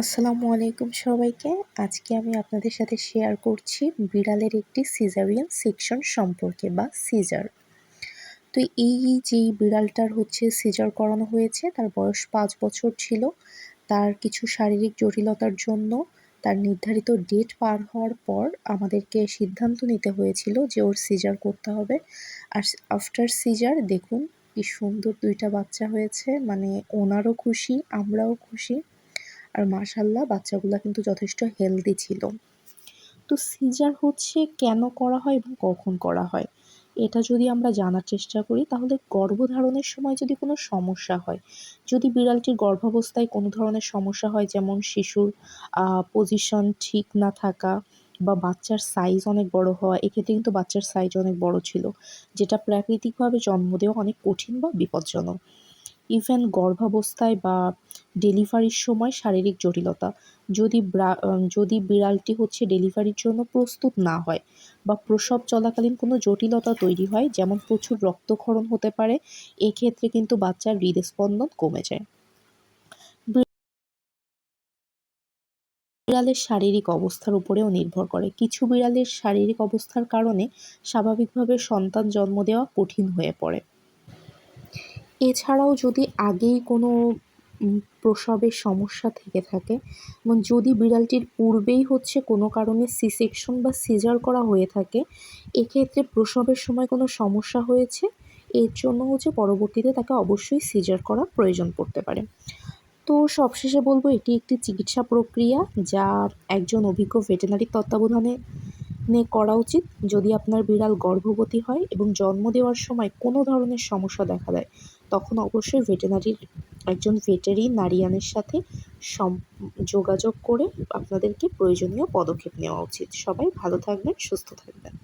আসসালামু আলাইকুম সবাইকে। আজকে আমি আপনাদের সাথে শেয়ার করছি বিড়ালের একটি সিজারিয়ান সেকশন সম্পর্কে বা সিজার তো এই যে বিড়ালটার হচ্ছে সিজার করানো হয়েছে, তার বয়স পাঁচ বছর ছিল, তার কিছু শারীরিক জটিলতার জন্য তার নির্ধারিত ডেট পার হওয়ার পর আমাদেরকে সিদ্ধান্ত নিতে হয়েছিল যে ওর সিজার করতে হবে। আর আফটার সিজার দেখুন কি সুন্দর দুইটা বাচ্চা হয়েছে মানে ওনারও খুশি, আমরাও খুশি। আর মাশাল্লাহ বাচ্চাগুলো কিন্তু যথেষ্ট হেলদি ছিল। তো সিজার হচ্ছে কেন করা হয় এবং কখন করা হয়? এটা যদি আমরা জানার চেষ্টা করি, তাহলে গর্ভধারণের সময় যদি কোনো সমস্যা হয়, যদি বিড়ালটির গর্ভাবস্থায় কোনো ধরনের সমস্যা হয়, যেমন শিশুর পজিশন ঠিক না থাকা বা বাচ্চার সাইজ অনেক বড় হওয়া, এক্ষেত্রে কিন্তু বাচ্চার সাইজ অনেক বড় ছিল, যেটা প্রাকৃতিকভাবে জন্ম দেওয়া অনেক কঠিন বা বিপজ্জনক। ইভেন গর্ভাবস্থায় বা ডেলিভারির সময় শারীরিক জটিলতা। যদি যদি বিড়ালটি হচ্ছে ডেলিভারির জন্য প্রস্তুত না হয় বা প্রসব চলাকালীন কোনো জটিলতা তৈরি হয়, যেমন প্রচুর রক্তক্ষরণ হতে পারে, এক্ষেত্রে কিন্তু বাচ্চার হৃদস্পন্দন কমে যায়। বিড়ালের শারীরিক অবস্থার উপরেও নির্ভর করে। কিছু বিড়ালের শারীরিক অবস্থার কারণে স্বাভাবিকভাবে সন্তান জন্ম দেওয়া কঠিন হয়ে পড়ে। এছাড়াও যদি আগেই কোনো প্রসবের সমস্যা থেকে থাকে, এবং যদি বিড়ালটির পূর্বেই হচ্ছে কোনো কারণে সি সেকশন বা সিজার করা হয়ে থাকে, এক্ষেত্রে প্রসবের সময় কোনো সমস্যা হয়েছে, এর জন্য হচ্ছে পরবর্তীতে তাকে অবশ্যই সিজার করা প্রয়োজন পড়তে পারে। তো সবশেষে বলব, এটি একটি চিকিৎসা প্রক্রিয়া যা একজন অভিজ্ঞ ভেটেনারি তত্ত্বাবধানে নে করা উচিত। যদি আপনার বিড়াল গর্ভবতী হয় এবং জন্ম দেওয়ার সময় কোনো ধরনের সমস্যা দেখা দেয় তখন অবশ্যই ভেটেনারির একজন ভেটেরিনারিয়ানের সাথে সম, যোগাযোগ করে আপনাদেরকে প্রয়োজনীয় পদক্ষেপ নেওয়া উচিত। সবাই ভালো থাকবেন, সুস্থ থাকবেন।